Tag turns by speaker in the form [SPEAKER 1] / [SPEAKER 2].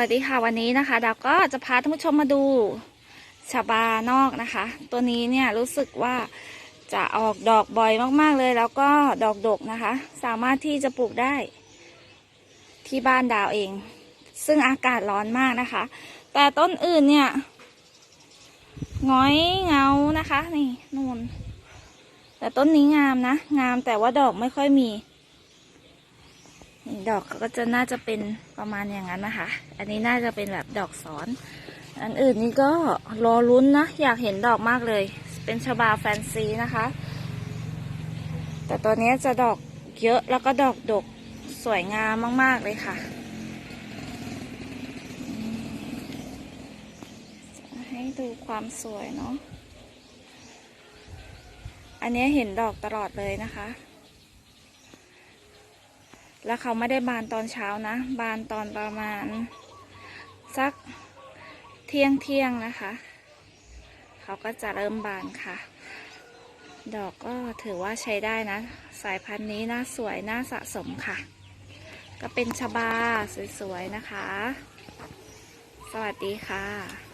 [SPEAKER 1] วัสดีค่ะวันนี้นะคะดาวก็จะพาท่านผู้ชมมาดูชาบานอกนะคะ ตัวนี้เนี่ยรู้สึกว่าจะออกดอกบ่อยมากๆเลย แล้วก็ดอกดกนะคะ สามารถที่จะปลูกได้ที่บ้านดาวเอง ซึ่งอากาศร้อนมากนะคะ แต่ต้นอื่นเนี่ยง้อยเงานะคะ นี่นูนแต่ต้นนี้งามนะ งามแต่ว่าดอกไม่ค่อยมี ดอกก็จะน่าจะเป็นประมาณอย่างนั้นนะคะ อันนี้น่าจะเป็นแบบดอกสอน อันอื่นนี่ก็รอลุ้นนะ อยากเห็นดอกมากเลย เป็นชบาแฟนซีนะคะ แต่ตัวนี้จะดอกเยอะแล้วก็ดอกดกสวยงามมากๆเลยค่ะจะให้ดูความสวยเนาะ อันนี้เห็นดอกตลอดเลยนะคะ แล้วเขาไม่ได้บานตอนเช้านะ บานตอนประมาณ สักเที่ยงเที่ยงนะคะ เขาก็จะเริ่มบานค่ะ ดอกก็ถือว่าใช้ได้นะ สายพันธุ์นี้น่าสวยน่าสะสมค่ะ ก็เป็นชบาสวยๆนะคะ สวัสดีค่ะ